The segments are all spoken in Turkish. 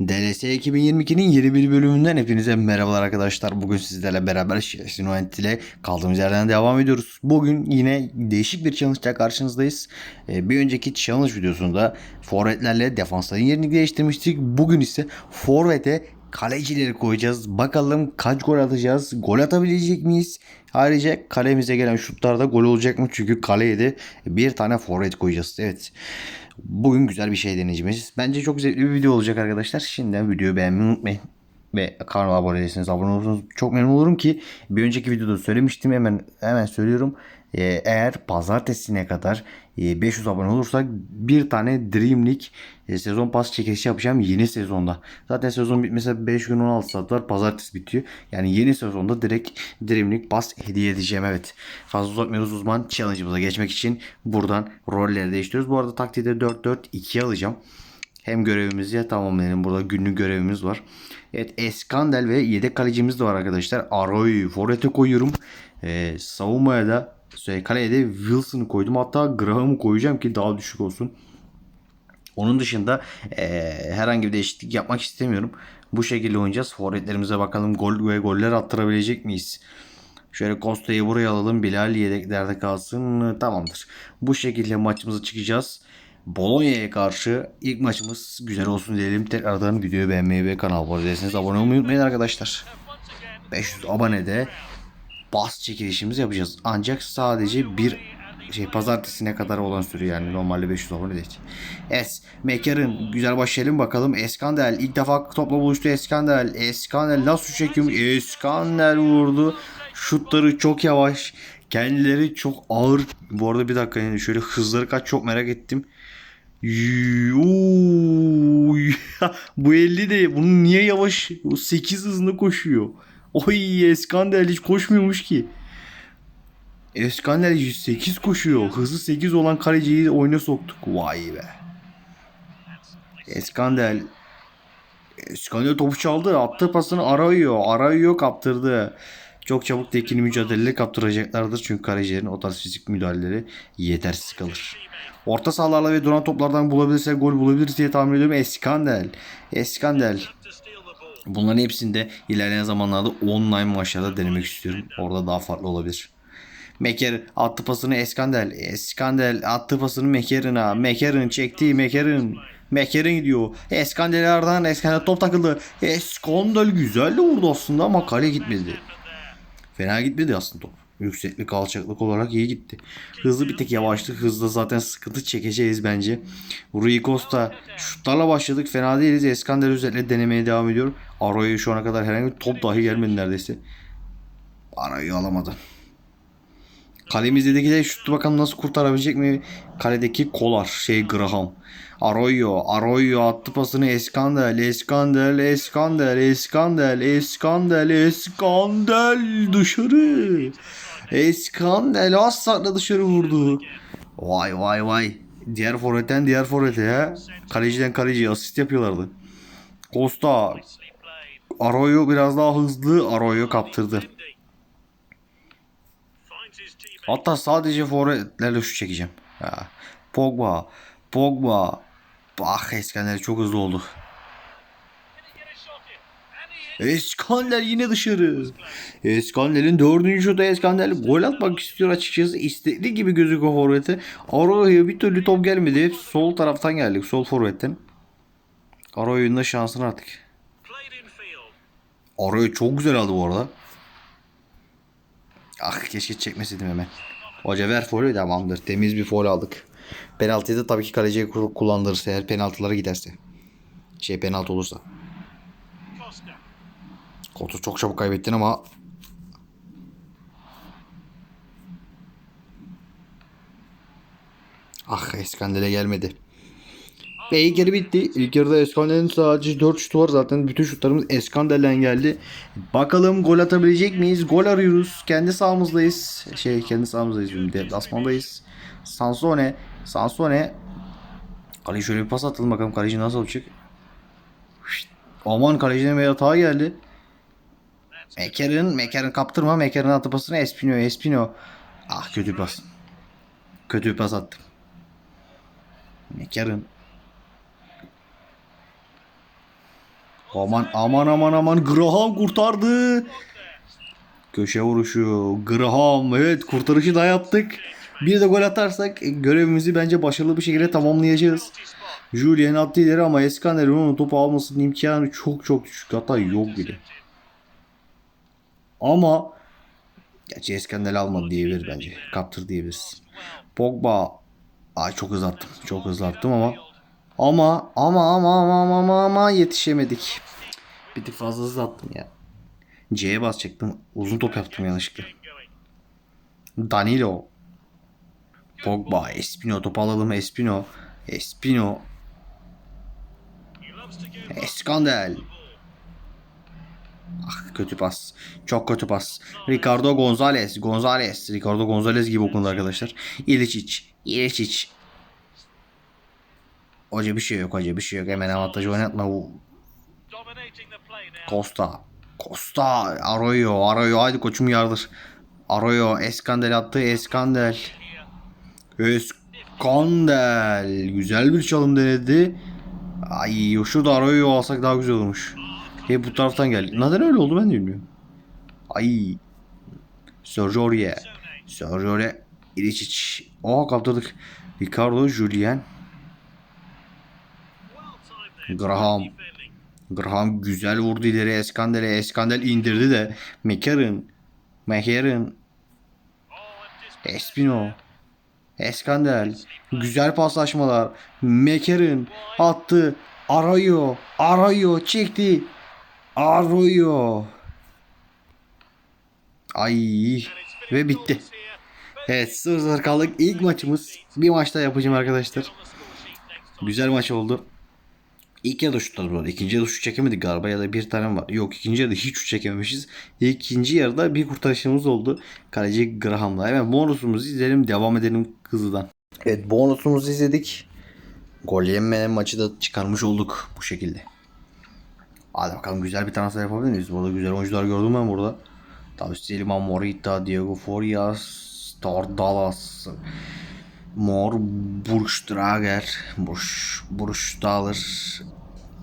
DLS 2022'nin yeni bir bölümünden hepinize merhabalar arkadaşlar. Bugün sizlerle beraber Şerefsin Oent ile kaldığımız yerden devam ediyoruz. Bugün yine değişik bir challenge ile karşınızdayız. Ee, bir önceki challenge videosunda forvetlerle defansların yerini değiştirmiştik. Bugün ise forvete kalecileri koyacağız. Bakalım kaç gol atacağız? Gol atabilecek miyiz? Ayrıca kalemize gelen şutlarda gol olacak mı? Çünkü kaleye de bir tane forvet koyacağız. Evet. Bugün güzel bir şey deneyeceğiz. Bence çok zevkli bir video olacak arkadaşlar. Şimdiden videoyu beğenmeyi unutmayın. Ve kanala abone değilseniz abone olursanız çok memnun olurum ki bir önceki videoda söylemiştim hemen hemen söylüyorum. Ee, eğer pazartesine kadar e, 500 abone olursak bir tane Dream League e, sezon pas çekilişi yapacağım yeni sezonda. Zaten sezon bitmese 5 gün 16 saat var. Pazartesi bitiyor. Yani yeni sezonda direkt Dream League pas hediye edeceğim evet. Fazla uzatmıyoruz uzman challenge'ımıza geçmek için buradan rolleri değiştiriyoruz. Bu arada taktiğde 4-4-2 alacağım. Hem görevimizi ya tamamlayalım. Burada günlük görevimiz var. Evet Eskandel ve yedek kalecimiz de var arkadaşlar. Aroy'u forvete koyuyorum. Ee, savunmaya da şey, kaleye de Wilson'ı koydum. Hatta Graham'ı koyacağım ki daha düşük olsun. Onun dışında eee, herhangi bir değişiklik yapmak istemiyorum. Bu şekilde oynayacağız. Forvetlerimize bakalım gol ve goller attırabilecek miyiz? Şöyle Costa'yı buraya alalım. Bilal yedeklerde kalsın. Tamamdır. Bu şekilde maçımıza çıkacağız. Bologna'ya karşı ilk maçımız güzel olsun diyelim. Tekrardan videoyu beğenmeyi ve kanala abone değilseniz abone olmayı unutmayın arkadaşlar. 500 abonede bas çekilişimizi yapacağız. Ancak sadece bir şey pazartesine kadar olan süre yani normalde 500 abone değil. Es Mekar'ın güzel başlayalım bakalım. Eskandel ilk defa topla buluştu Eskandel. Eskandel nasıl çekiyor? Eskandel vurdu. Şutları çok yavaş. Kendileri çok ağır. Bu arada bir dakika yani şöyle hızları kaç çok merak ettim. Bu 50 de bunun niye yavaş? O 8 hızında koşuyor. Oy Eskandel hiç koşmuyormuş ki. Eskandel 108 koşuyor. Hızı 8 olan kaleciyi oyuna soktuk. Vay be. Eskandel Eskandel topu çaldı. Attığı pasını arıyor. Arıyor kaptırdı. Çok çabuk tekini mücadeleleri kaptıracaklardır. Çünkü kalecilerin o tarz fizik müdahaleleri yetersiz kalır. Orta sahalarla ve duran toplardan bulabilirse gol bulabiliriz diye tahmin ediyorum. Eskandel. Eskandel. Bunların hepsini de ilerleyen zamanlarda online maçlarda denemek istiyorum. Orada daha farklı olabilir. Meker attı pasını Eskandel. Eskandel attı pasını Meker'ına. Meker'in çekti Meker'in. Meker'in gidiyor. Eskandel aradan Eskandel top takıldı. Eskandel güzel de vurdu aslında ama kale gitmedi. Fena gitmedi aslında top. Yükseklik alçaklık olarak iyi gitti. Hızlı bir tek yavaştı. Hızlı zaten sıkıntı çekeceğiz bence. Rui Costa şutlarla başladık. Fena değiliz. Eskander özellikle denemeye devam ediyor. Aro'ya şu ana kadar herhangi bir top dahi gelmedi neredeyse. Aro'yu alamadı. Kalemizdeki de şutu bakalım nasıl kurtarabilecek mi? Kaledeki Kolar, şey Graham. Arroyo, Arroyo attı pasını Eskandel, Eskandel, Eskandel, Eskandel, Eskandel, Eskandel dışarı. Eskandel asla dışarı vurdu. Vay vay vay. Diğer forvetten diğer forvete ya. Kaleciden kaleciye asist yapıyorlardı. Costa, Arroyo biraz daha hızlı. Arroyo kaptırdı. Hatta sadece forvetlerle şu çekeceğim. Ha. Pogba. Pogba. Bak Eskender çok hızlı oldu. Eskandel yine dışarı. Eskandel'in dördüncü şutu Eskandel gol atmak istiyor açıkçası. İstediği gibi gözüküyor forvete. Arroyo'ya bir türlü top gelmedi. Sol taraftan geldik. Sol forvetten. Arroyo'nun da şansını artık. Arroyo çok güzel aldı bu arada. Ah keşke çekmeseydim hemen. Hoca ver faulü tamamdır. Temiz bir faul aldık. Penaltıyı da tabii ki kaleciye kullandırırsa eğer penaltılara giderse. Şey penaltı olursa. Kotu çok çabuk kaybettin ama Ah Eskandel'e gelmedi. Ve ilk bitti. İlk yarıda Eskandel'in sadece 4 şutu var. Zaten bütün şutlarımız Eskandel'den geldi. Bakalım gol atabilecek miyiz? Gol arıyoruz. Kendi sahamızdayız. Şey kendi sahamızdayız. Deplasmandayız. Sansone. Sansone. Kaleci şöyle bir pas atalım bakalım. Kaleci nasıl olacak? Şşt. Aman kalecinin bir hata geldi. Meker'in, Meker'in kaptırma. Meker'in atı pasını Espino, Espino. Ah kötü pas. Kötü bir pas attım. Meker'in Aman aman aman aman Graham kurtardı. Köşe vuruşu. Graham evet kurtarışı da yaptık. Bir de gol atarsak e, görevimizi bence başarılı bir şekilde tamamlayacağız. Julian attı ileri ama Eskander'in onun topu almasının imkanı çok çok düşük. Hatta yok bile. Ama Gerçi Eskender almadı diyebilir bence. Kaptır diyebiliriz. Pogba. Ay çok hızlı attım. Çok hızlı attım ama. Ama ama ama ama ama ama, ama yetişemedik. Bir tık fazla hızlı attım ya. C'ye basacaktım. Uzun top yaptım yanlışlıkla. Danilo. Pogba. Espino topu alalım. Espino. Espino. Eskandel. Ah kötü pas. Çok kötü pas. Ricardo Gonzalez. Gonzalez. Ricardo Gonzalez gibi okundu arkadaşlar. İliçiç. İliçiç. Hoca bir şey yok hoca bir şey yok. Hemen avantajı oynatma. Bu Costa. Costa. Arroyo. Arroyo. Haydi koçum yardır. Arroyo. Eskandel attı. Eskandel. Eskandel. Güzel bir çalım denedi. Ay şurada Arroyo alsak daha güzel olmuş. Hep bu taraftan geldik. Neden öyle oldu ben de bilmiyorum. Ay. Sergio Aurier. Sergio Aurier. İliçiç. Oha kaptırdık. Ricardo Julien. Graham. Graham güzel vurdu ileri Eskandel'e. Eskandel indirdi de. McCarron. McCarron. Espino. Eskandel. Güzel paslaşmalar. McCarron attı. Arroyo. Arroyo çekti. Arroyo. Ay. Ve bitti. Evet 0-0 kaldık. İlk maçımız. Bir maçta yapacağım arkadaşlar. Güzel maç oldu. İlk yarıda şutladı burada. İkinci yarıda şut çekemedik galiba ya da bir tane var. Yok ikinci yarıda hiç şut çekememişiz. İkinci yarıda bir kurtarışımız oldu. Kaleci Graham'la. Hemen bonusumuzu izleyelim. Devam edelim hızlıdan. Evet bonusumuzu izledik. Gol yemeyen maçı da çıkarmış olduk bu şekilde. Hadi bakalım güzel bir transfer yapabilir miyiz? Burada güzel oyuncular gördüm ben burada. Tabii Silva, Morita, Diego Forias, Star Dallas, Mor, Burgstrager, Bursch, Burgstaller,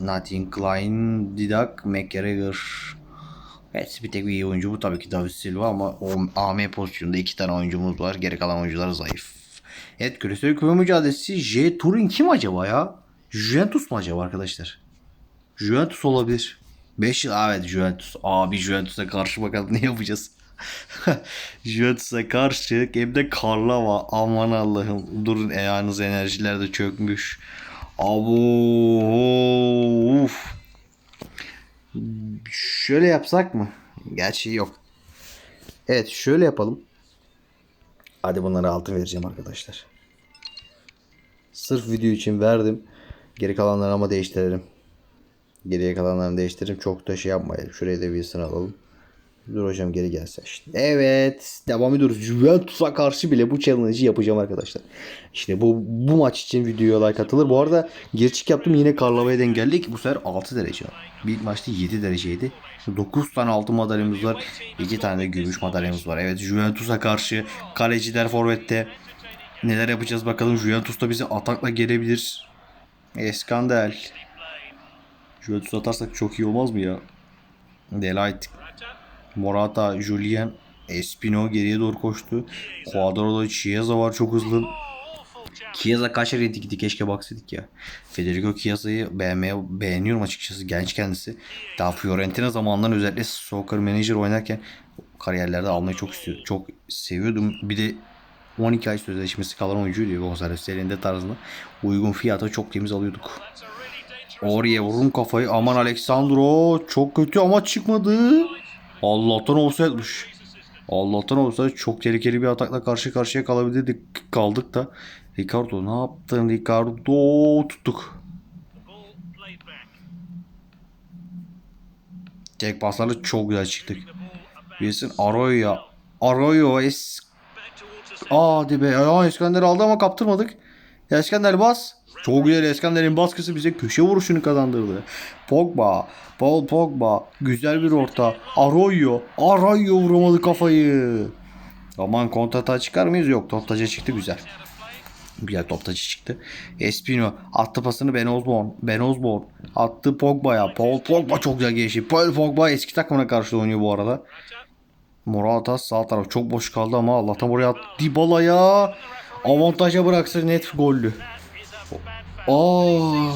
Nathan Klein, Didak, McGregor. Evet bir tek bir iyi oyuncu bu tabii ki David Silva ama o AM pozisyonunda iki tane oyuncumuz var. Geri kalan oyuncular zayıf. Evet küresel küme mücadelesi J Turin kim acaba ya? Juventus mu acaba arkadaşlar? Juventus olabilir. 5 yıl evet Juventus. Abi Juventus'a karşı bakalım ne yapacağız. Juventus'a karşı hem de Karlava. Aman Allah'ım. Durun ayağınız enerjiler de çökmüş. Abo. Uf. Şöyle yapsak mı? Gerçi yok. Evet şöyle yapalım. Hadi bunları altın vereceğim arkadaşlar. Sırf video için verdim. Geri kalanları ama değiştirelim. Geriye kalanlarını değiştirelim. Çok da şey yapmayalım. Şuraya da bir sıra alalım. Dur hocam geri gelsin şimdi. Evet. Devam ediyoruz. Juventus'a karşı bile bu challenge'ı yapacağım arkadaşlar. İşte bu bu maç için videoya like atılır. Bu arada gerçek yaptım yine Karlava'ya denk geldik. Bu sefer 6 derece. Bir maçta 7 dereceydi. 9 tane altın madalyamız var. 2 tane de gümüş madalyamız var. Evet Juventus'a karşı kaleciler forvette. Neler yapacağız bakalım. Juventus da bize atakla gelebilir. Eskandel. Juventus atarsak çok iyi olmaz mı ya? Delight. Morata, Julien, Espino geriye doğru koştu. Cuadrado, Chiesa var çok hızlı. Chiesa kaç yere gitti keşke baksaydık ya. Federico Chiesa'yı beğenmeye beğeniyorum açıkçası genç kendisi. Daha Fiorentina zamanından özellikle soccer manager oynarken kariyerlerde almayı çok istiyor. Çok seviyordum. Bir de 12 ay sözleşmesi kalan oyuncu diyor Gonzales elinde tarzında. Uygun fiyata çok temiz alıyorduk. Oraya vurun kafayı. Aman Alexandro çok kötü ama çıkmadı. Allah'tan olsaymış. Allah'tan olsa çok tehlikeli bir atakla karşı karşıya kalabilirdik. Kaldık da. Ricardo ne yaptın Ricardo tuttuk. Tek paslarla çok güzel çıktık. Bilirsin Arroyo. Arroyo es... Hadi be. Ya İskender aldı ama kaptırmadık. Ya İskender bas. Çok güzel Eskander'in baskısı bize köşe vuruşunu kazandırdı. Pogba, Paul Pogba, güzel bir orta. Arroyo, Arroyo vuramadı kafayı. Aman kontrata çıkar mıyız? Yok, top taca çıktı güzel. Güzel top taçı çıktı. Espino attı pasını Ben Osborne. Ben Osborne attı Pogba'ya. Paul Pogba çok güzel geçti. Paul Pogba eski takımına karşı oynuyor bu arada. Morata sağ taraf çok boş kaldı ama Allah'tan oraya attı. Dybala'ya avantaja bıraksa net gollü. Aa.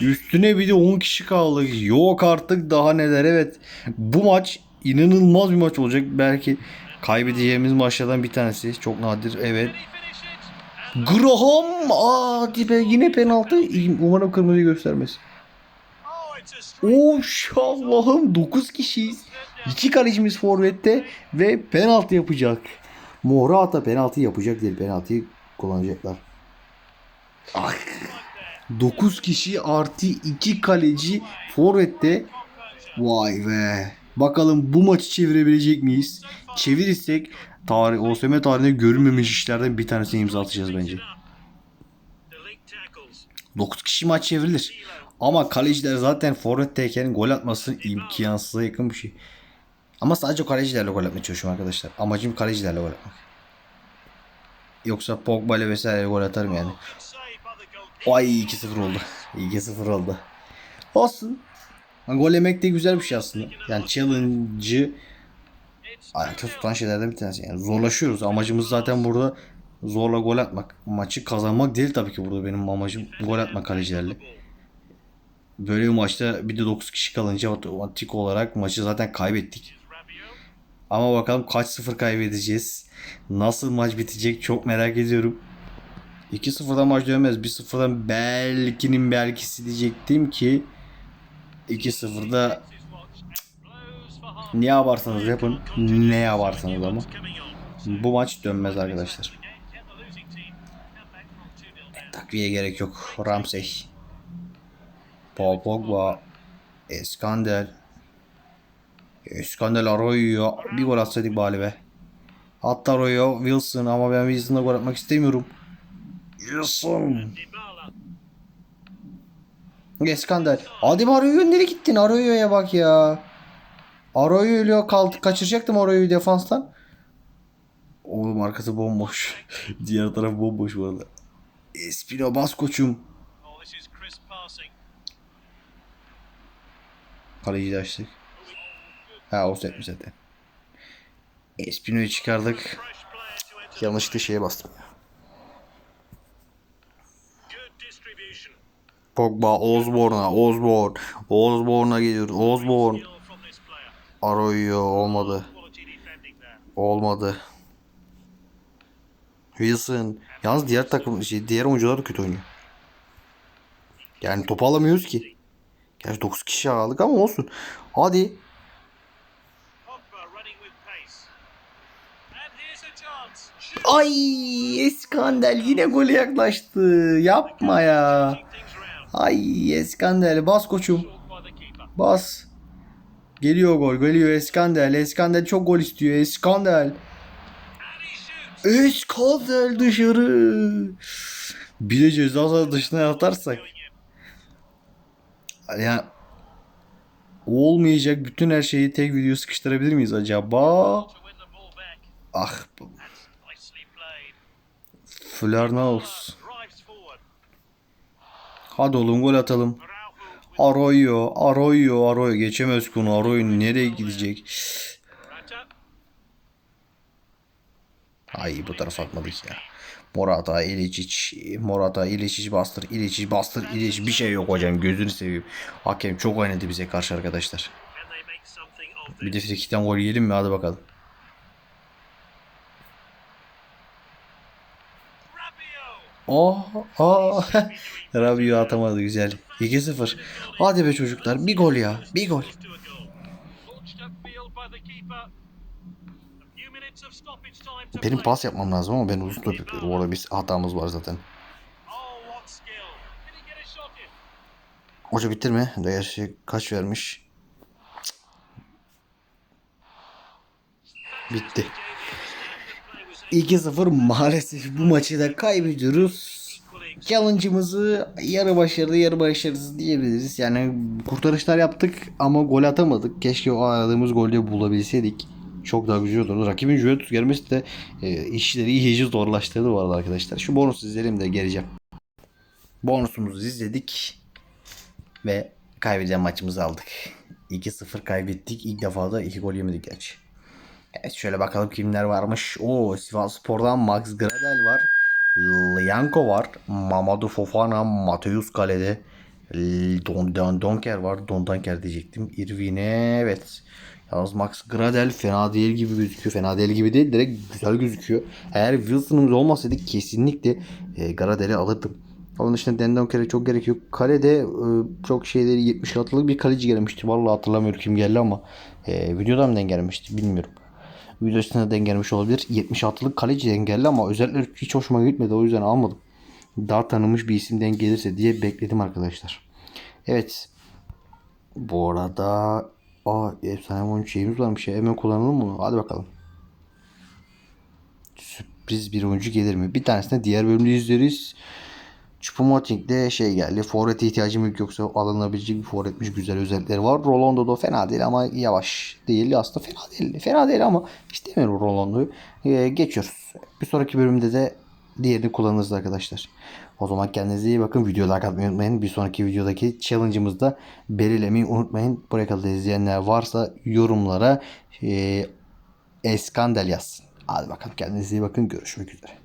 Üstüne bir de 10 kişi kaldı. Yok artık daha neler evet. Bu maç inanılmaz bir maç olacak. Belki kaybedeceğimiz maçlardan bir tanesi. Çok nadir evet. Graham aa dibe yine penaltı. Umarım kırmızı göstermez. Of Allah'ım 9 kişiyiz. 2 kalecimiz forvette ve penaltı yapacak. Morata penaltı yapacak değil. Penaltıyı kullanacaklar. Ah. 9 kişi artı 2 kaleci forvette. Vay be. Bakalım bu maçı çevirebilecek miyiz? Çevirirsek tarih OSM tarihinde görülmemiş işlerden bir tanesini imza atacağız bence. 9 kişi maç çevrilir. Ama kaleciler zaten forvetteyken gol atması imkansıza yakın bir şey. Ama sadece kalecilerle gol atmaya çalışıyorum arkadaşlar. Amacım kalecilerle gol atmak. Yoksa Pogba ile vesaire gol atarım yani. Ay 2-0 oldu. 2-0 oldu. Olsun. Gol yemek de güzel bir şey aslında. Yani challenge'ı ayakta tutan şeylerden bir tanesi. Yani zorlaşıyoruz. Amacımız zaten burada zorla gol atmak. Maçı kazanmak değil tabii ki burada benim amacım. Gol atmak kalecilerle. Böyle bir maçta bir de 9 kişi kalınca otomatik olarak maçı zaten kaybettik. Ama bakalım kaç sıfır kaybedeceğiz. Nasıl maç bitecek çok merak ediyorum. 2-0'dan maç dönmez. 1-0'dan belkinin belkisi diyecektim ki 2-0'da ne yaparsanız yapın. Ne yaparsanız ama. Bu maç dönmez arkadaşlar. Takviye gerek yok. Ramsey. Paul Pogba. Eskandel. Eskandel Arroyo. Bir gol atsaydık bari be. Hatta Arroyo. Wilson ama ben Wilson'la gol atmak istemiyorum. Wilson. Eskandel. Hadi Arroyo nereye gittin? Arroyo'ya bak ya. Arroyo'yla kaldı. Kaçıracaktım Arroyo'yu defanstan. Oğlum arkası bomboş. Diğer taraf bomboş bu arada. Espino bas koçum. Kaleciyi de açtık. Ha o setmiş zaten. Espino'yu çıkardık. Yanlışlıkla şeye bastım. Pogba, Osborne'a, Osborne. Osborne'a geliyoruz. Osborne. Arroyo olmadı. Olmadı. Wilson. Yalnız diğer takım şey, diğer oyuncular da kötü oynuyor. Yani topu alamıyoruz ki. Gerçi 9 kişi aldık ama olsun. Hadi. Ay Eskandel yine gole yaklaştı. Yapma ya. Ay Eskandel bas koçum. Bas. Geliyor gol. Geliyor Eskandel. Eskandel çok gol istiyor. Eskandel. Eskandel dışarı. Bir de ceza dışına atarsak. Yani olmayacak bütün her şeyi tek video sıkıştırabilir miyiz acaba? Ah Flernals. Hadi oğlum gol atalım. Arroyo, Arroyo, Arroyo. Geçemez konu. Arroyo nereye gidecek? Ay bu tarafa atmadık ya. Morata, İlicic, Morata, İlicic bastır, İlicic bastır, İlicic bir şey yok hocam gözünü seveyim. Hakem çok oynadı bize karşı arkadaşlar. Bir de frikikten gol yiyelim mi hadi bakalım. Oh, oh. Rabio atamadı güzel. 2-0. Hadi be çocuklar bir gol ya. Bir gol. Benim pas yapmam lazım ama ben uzun top yapıyorum. Orada bir hatamız var zaten. Hoca bitirme. Değer kaç vermiş? Bitti. 2-0 maalesef bu maçı da kaybediyoruz. Challenge'ımızı yarı başarılı yarı başarısız diyebiliriz. Yani kurtarışlar yaptık ama gol atamadık. Keşke o aradığımız golü bulabilseydik. çok daha güzel olurdu. Rakibin Juventus gelmesi de e, işleri iyice zorlaştırdı bu arada arkadaşlar. Şu bonusu izleyelim de geleceğim. Bonusumuzu izledik ve kaybeden maçımızı aldık. 2-0 kaybettik. İlk defa da 2 gol yemedik gerçi. Evet şöyle bakalım kimler varmış. Oo Sivas Spor'dan Max Gradel var. Lianco var. Mamadou Fofana, Mateus Kalede. Don, Don Donker var. Don Donker diyecektim. Irvine evet. Yalnız Max Gradel fena değil gibi gözüküyor. Fena değil gibi değil. Direkt güzel gözüküyor. Eğer Wilson'ımız olmasaydı kesinlikle e, Gradel'i alırdım. Onun dışında Den Donker'e çok gerek yok. Kalede e, çok şeyleri 76'lık bir kaleci gelmişti. Vallahi hatırlamıyorum kim geldi ama e, videodan mı gelmişti bilmiyorum. Videosuna denk gelmiş olabilir. 76'lık kaleci denk geldi ama özellikle hiç hoşuma gitmedi. O yüzden almadım. Daha tanınmış bir isim denk gelirse diye bekledim arkadaşlar. Evet. Bu arada Aa efsane oyuncu şeyimiz varmış ya. Hemen kullanalım mı? Hadi bakalım. Sürpriz bir oyuncu gelir mi? Bir tanesini diğer bölümde izleriz. Choupo-Moting'de şey geldi. Forvet ihtiyacım yok yoksa alınabilecek bir forvetmiş. Güzel özellikleri var. Rolando da fena değil ama yavaş değil. Aslında fena değil. Fena değil ama istemiyorum Rolando'yu. Ee, geçiyoruz. Bir sonraki bölümde de diğerini kullanırız arkadaşlar. O zaman kendinize iyi bakın. Videoyu like unutmayın. Bir sonraki videodaki challenge'ımızda belirlemeyi unutmayın. Buraya kadar izleyenler varsa yorumlara e, Eskandel yazsın. Hadi bakalım kendinize iyi bakın. Görüşmek üzere.